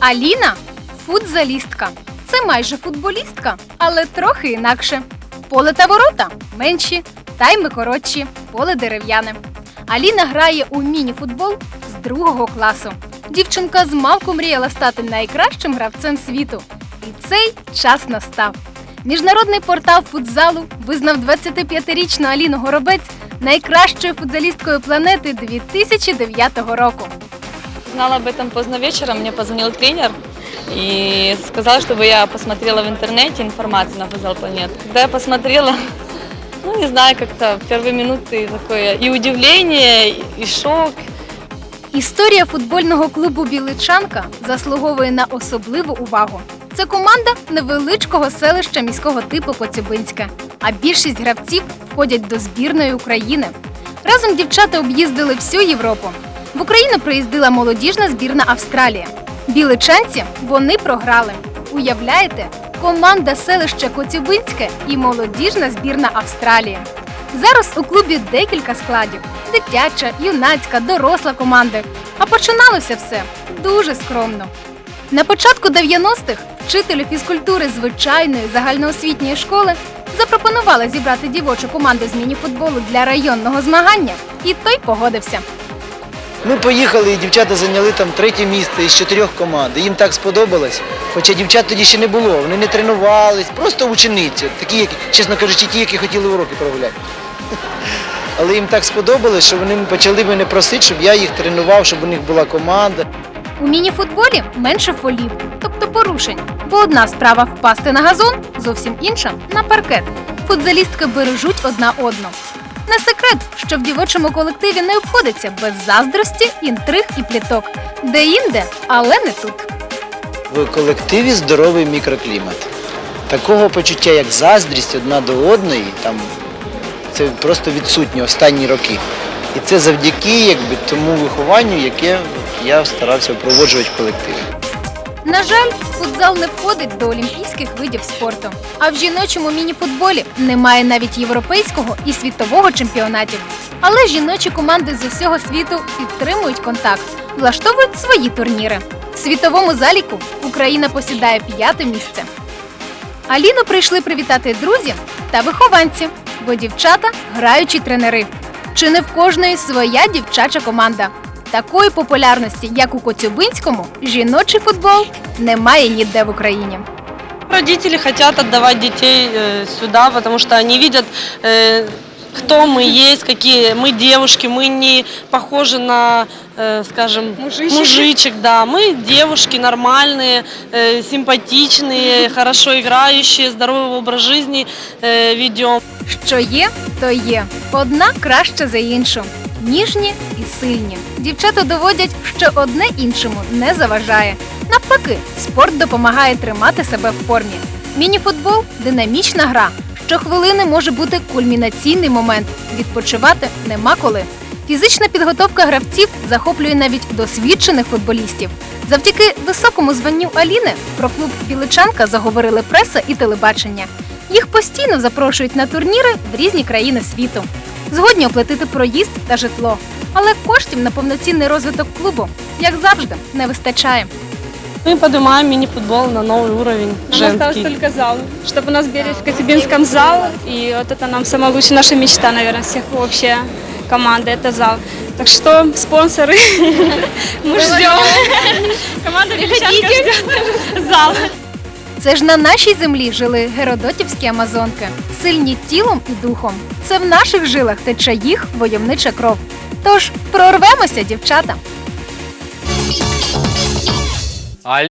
Аліна футзалістка. Це майже футболістка, але трохи інакше. Поле та ворота менші, тайми коротші, поле дерев'яне. Аліна грає у міні-футбол з другого класу. Дівчинка з малку мріяла стати найкращим гравцем світу. І цей час настав. Міжнародний портал футзалу визнав 25-річну Аліну Горобець найкращою футзалісткою планети 2009 року Знала об этом поздно вечером, мне позвонил тренер и сказал, чтобы я посмотрела в интернете информацию на Футзал Планет. Когда я посмотрела, ну не знаю, как-то в первые минуты такое и удивление, и шок. Історія футбольного клубу Біличанка заслуговує на особливу увагу. Це команда невеличкого селища міського типу Коцюбинське, а більшість гравців входять до збірної України. Разом дівчата об'їздили всю Європу. В Україну приїздила молодіжна збірна Австралії. Біличанці вони програли. Уявляєте, команда селища Коцюбинське і молодіжна збірна Австралії. Зараз у клубі декілька складів: дитяча, юнацька, доросла команди. А починалося все дуже скромно. На початку 90-х вчителю фізкультури звичайної загальноосвітньої школи запропонували зібрати дівочу команду з міні-футболу для районного змагання, і той погодився. Ми поїхали, і дівчата зайняли там третє місце із чотирьох команд. Їм так сподобалось. Хоча дівчат тоді ще не було, вони не тренувались, просто учениці, такі, які, чесно кажучи, ті, які хотіли уроки прогуляти. Але їм так сподобалось, що вони почали мене просити, щоб я їх тренував, щоб у них була команда. У міні-футболі менше фолів, тобто порушень. Бо одна справа впасти на газон, зовсім інша на паркет. Футзалістки бережуть одна одну. Не секрет, що в дівочому колективі не обходиться без заздрості, інтриг і пліток. Де-інде, але не тут. В колективі здоровий мікроклімат. Такого почуття, як заздрість одна до одної, там це просто відсутнє останні роки. І це завдяки якби, тому вихованню, яке я старався впроваджувати в колективі. На жаль, футзал не входить до олімпійських видів спорту. А в жіночому міні-футболі немає навіть європейського і світового чемпіонатів. Але жіночі команди з усього світу підтримують контакт, влаштовують свої турніри. В світовому заліку Україна посідає п'яте місце. Аліну прийшли привітати друзі та вихованці, бо дівчата граючі тренери. Чи не в кожної своя дівчача команда? Такої популярності, як у Коцюбинському, жіночий футбол немає ніде в Україні. Родители хотят отдавать детей э, сюда, потому что они видят, э, кто мы есть, какие мы девушки, мы не похожи на, э, скажем, мужичек. да. Мы девушки нормальные, э, симпатичные, хорошо играющие, здоровый образ жизни э, ведем. Що є, то є. Одна краще за іншу. Ніжні і сильні. Дівчата доводять, що одне іншому не заважає. Навпаки, спорт допомагає тримати себе в формі. Міні-футбол динамічна гра. Щохвилини може бути кульмінаційний момент. Відпочивати нема коли. Фізична підготовка гравців захоплює навіть досвідчених футболістів. Завдяки високому званню Аліни про клуб Біличанка заговорили преса і телебачення. Їх постійно запрошують на турніри в різні країни світу Згодні оплатити проїзд та житло. Але коштів на повноцінний розвиток клубу, як завжди, не вистачає. Мы поднимаем мини-футбол на новый уровень Нам осталось женский. только зал. Чтобы у нас были в Катюбинском зал. И вот это нам самая лучшая наша мечта, наверное, всех вообще команды, это зал. Так что спонсоры, мы ждем. Команда Величанка ждет зал. Це ж на нашій землі жили геродотівські амазонки, сильні тілом і духом. Це в наших жилах тече їх войовнича кров. Тож прорвемося, дівчата.